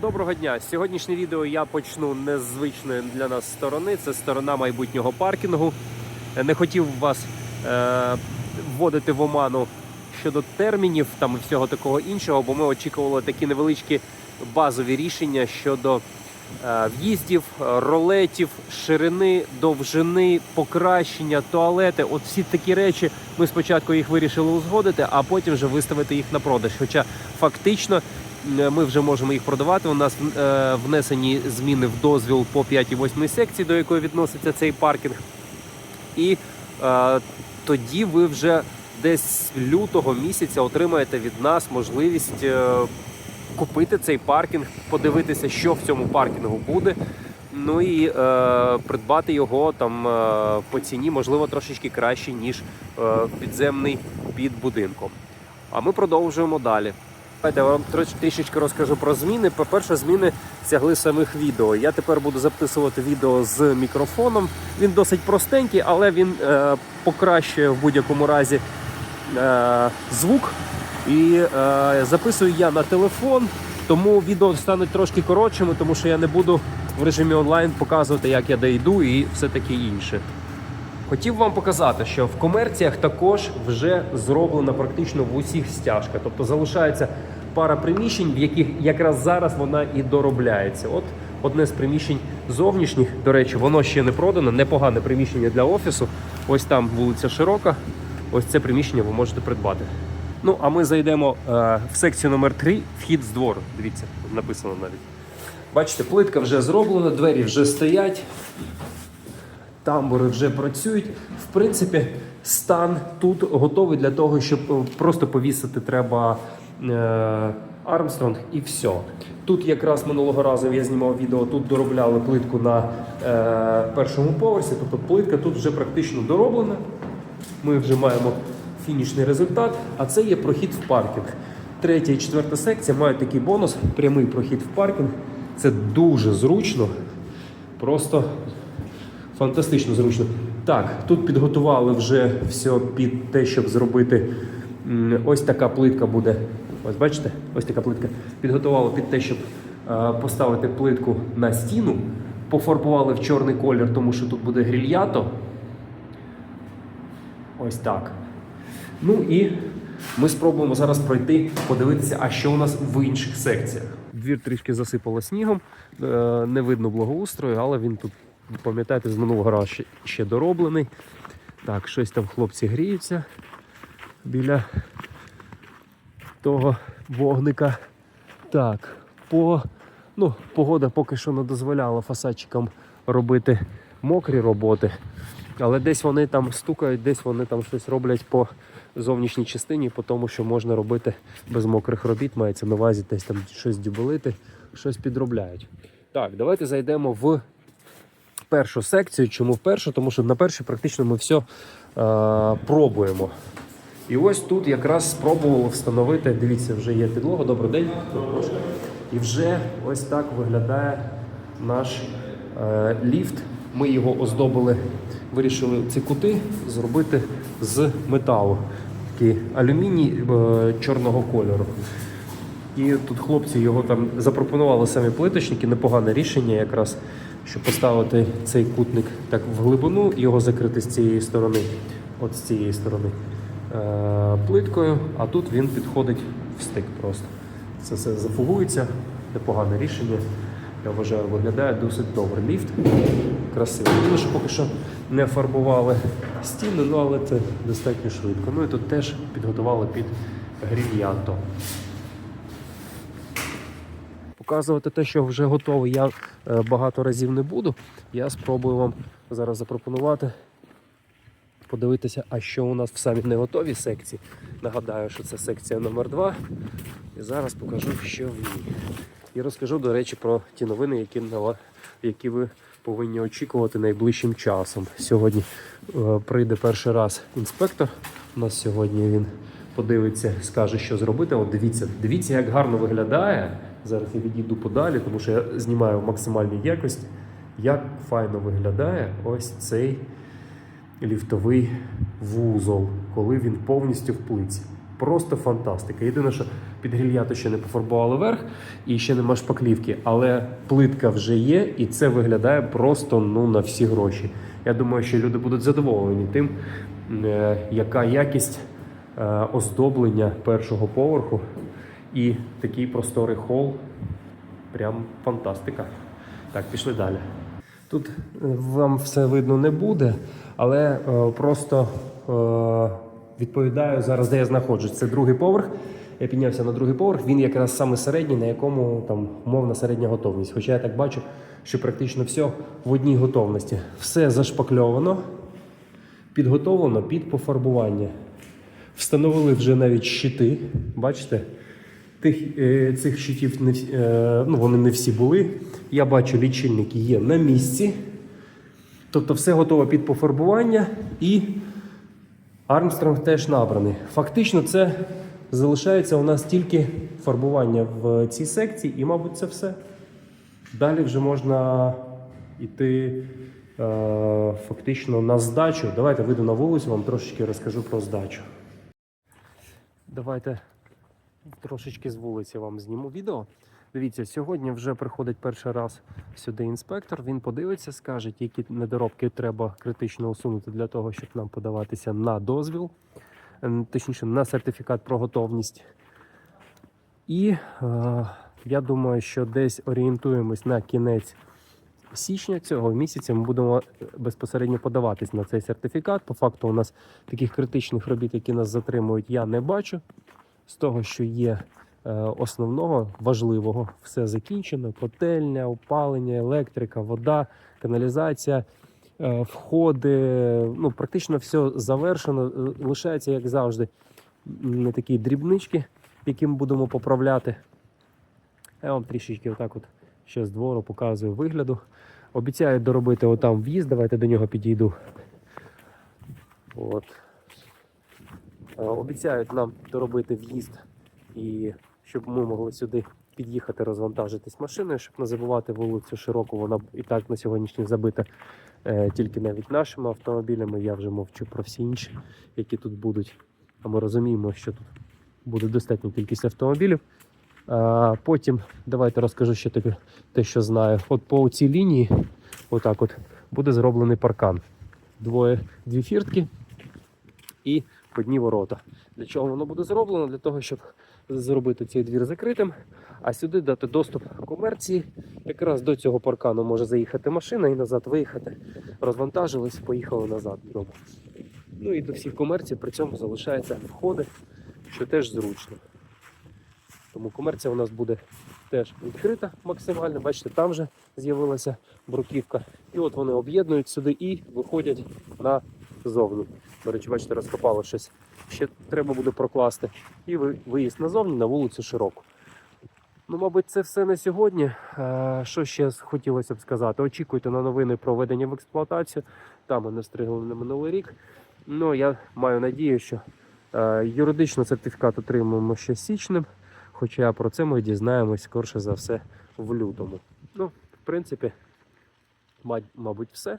Доброго дня! Сьогоднішнє відео я почну не звичної для нас сторони. Це сторона майбутнього паркінгу. Не хотів вас е, вводити в оману щодо термінів там і всього такого іншого, бо ми очікували такі невеличкі базові рішення щодо е, в'їздів, ролетів, ширини, довжини, покращення, туалети. От всі такі речі. Ми спочатку їх вирішили узгодити, а потім вже виставити їх на продаж. Хоча фактично ми вже можемо їх продавати. У нас е, внесені зміни в дозвіл по 5 і 8 секції, до якої відноситься цей паркінг. І е, тоді ви вже десь лютого місяця отримаєте від нас можливість е, купити цей паркінг, подивитися, що в цьому паркінгу буде. Ну і е, придбати його там е, по ціні, можливо, трошечки краще, ніж е, підземний під будинком. А ми продовжуємо далі. Давайте я вам трішечки розкажу про зміни. По-перше, зміни сягли самих відео. Я тепер буду записувати відео з мікрофоном. Він досить простенький, але він е, покращує в будь-якому разі е, звук. І е, записую я на телефон, тому відео стане трошки коротшими, тому що я не буду в режимі онлайн показувати, як я де йду і все таке інше. Хотів вам показати, що в комерціях також вже зроблена практично в усіх стяжка. Тобто залишається пара приміщень, в яких якраз зараз вона і доробляється. От одне з приміщень зовнішніх, до речі, воно ще не продано, непогане приміщення для офісу. Ось там вулиця широка. Ось це приміщення ви можете придбати. Ну а ми зайдемо е, в секцію номер 3 вхід з двору. Дивіться, написано навіть. Бачите, плитка вже зроблена, двері вже стоять тамбури вже працюють. В принципі, стан тут готовий для того, щоб просто повісити треба Армстронг і все. Тут якраз минулого разу я знімав відео, тут доробляли плитку на е, першому поверсі, тобто плитка тут вже практично дороблена. Ми вже маємо фінішний результат, а це є прохід в паркінг. Третя і четверта секція мають такий бонус прямий прохід в паркінг. Це дуже зручно. Просто Фантастично зручно. Так, тут підготували вже все під те, щоб зробити. Ось така плитка буде. Ось бачите? Ось така плитка. Підготували під те, щоб е, поставити плитку на стіну. Пофарбували в чорний колір, тому що тут буде грільято. Ось так. Ну і ми спробуємо зараз пройти, подивитися, а що у нас в інших секціях. Двір трішки засипало снігом, е, не видно благоустрою, але він тут, пам'ятаєте, з минулого разу ще, ще дороблений. Так, щось там хлопці гріються біля того вогника. Так, по, ну, погода поки що не дозволяла фасадчикам робити мокрі роботи. Але десь вони там стукають, десь вони там щось роблять по зовнішній частині, по тому, що можна робити без мокрих робіт, мається на увазі десь там щось дюбелити, щось підробляють. Так, давайте зайдемо в першу секцію. Чому в першу? Тому що на першій практично ми все е, пробуємо. І ось тут якраз спробували встановити. Дивіться, вже є підлога. Добрий день. І вже ось так виглядає наш е, ліфт. Ми його оздобили, вирішили ці кути зробити з металу. Такий алюміній е, чорного кольору. І тут хлопці його там запропонували самі плиточники, непогане рішення якраз, щоб поставити цей кутник так в глибину і його закрити з цієї сторони, от з цієї сторони плиткою, а тут він підходить в стик просто. Це все зафугується, непогане рішення. Я вважаю, виглядає досить добре. Ліфт красивий. Єдине, що поки що не фарбували стіни, ну але це достатньо швидко. Ну і тут теж підготували під грільянто. Показувати те, що вже готовий, я е, багато разів не буду. Я спробую вам зараз запропонувати подивитися, а що у нас в самій не готовій секції. Нагадаю, що це секція номер 2 І зараз покажу, що в ній. І розкажу, до речі, про ті новини, які, які ви повинні очікувати найближчим часом. Сьогодні е, прийде перший раз інспектор. У нас сьогодні він подивиться, скаже, що зробити. От дивіться, дивіться, як гарно виглядає. Зараз я відійду подалі, тому що я знімаю в максимальній якості. Як файно виглядає ось цей ліфтовий вузол, коли він повністю в плиці. Просто фантастика. Єдине, що під грільяту ще не пофарбували верх і ще нема шпаклівки, але плитка вже є, і це виглядає просто ну, на всі гроші. Я думаю, що люди будуть задоволені тим, е, яка якість е, оздоблення першого поверху і такий просторий хол. Прям фантастика. Так, пішли далі. Тут е, вам все видно не буде, але е, просто е, відповідаю зараз, де я знаходжусь. Це другий поверх. Я піднявся на другий поверх. Він якраз саме середній, на якому там умовна середня готовність. Хоча я так бачу, що практично все в одній готовності. Все зашпакльовано, підготовлено під пофарбування. Встановили вже навіть щити. Бачите? Тих, е, цих щитів не, е, ну, вони не всі були. Я бачу, лічильники є на місці. Тобто все готове під пофарбування і Армстронг теж набраний. Фактично, це залишається у нас тільки фарбування в цій секції, і, мабуть, це все. Далі вже можна йти е, фактично на здачу. Давайте вийду на вулицю, вам трошечки розкажу про здачу. Давайте трошечки з вулиці вам зніму відео. Дивіться, сьогодні вже приходить перший раз сюди інспектор. Він подивиться, скаже, які недоробки треба критично усунути для того, щоб нам подаватися на дозвіл, ем, точніше на сертифікат про готовність. І е, я думаю, що десь орієнтуємось на кінець січня цього місяця. Ми будемо е, безпосередньо подаватись на цей сертифікат. По факту, у нас таких критичних робіт, які нас затримують, я не бачу. З того, що є е, основного важливого, все закінчено: котельня, опалення, електрика, вода, каналізація, е, входи. Ну, практично все завершено. Е, Лишається, як завжди, м, такі дрібнички, які ми будемо поправляти. Я вам трішечки отак от ще з двору показую вигляду. Обіцяю доробити отам в'їзд, давайте до нього підійду. От. Е, Обіцяють нам доробити в'їзд і щоб ми могли сюди під'їхати, розвантажитись машиною, щоб не забувати вулицю широку. Вона і так на сьогоднішній забита е, тільки навіть нашими автомобілями. Я вже мовчу про всі інші, які тут будуть. А ми розуміємо, що тут буде достатня кількість автомобілів. А, потім давайте розкажу ще тобі те, що знаю. От по цій лінії, отак от, буде зроблений паркан. Двоє, дві фіртки і одні ворота. Для чого воно буде зроблено? Для того, щоб зробити цей двір закритим, а сюди дати доступ комерції. Якраз до цього паркану може заїхати машина і назад виїхати. Розвантажились, поїхали назад. Ну і до всіх комерцій при цьому залишаються входи, що теж зручно. Тому комерція у нас буде теж відкрита максимально. Бачите, там вже з'явилася бруківка. І от вони об'єднують сюди і виходять назовні. До речі, бачите, розкопало щось. Ще треба буде прокласти. І виїзд назовні на вулицю широку. Ну, мабуть, це все на сьогодні. Е, Що ще хотілося б сказати? Очікуйте на новини про введення в експлуатацію. Там ми не встигли на минулий рік. Ну, я маю надію, що е, юридично сертифікат отримаємо ще січним. Хоча про це ми дізнаємось скорше за все в лютому. Ну, в принципі, мабуть, все.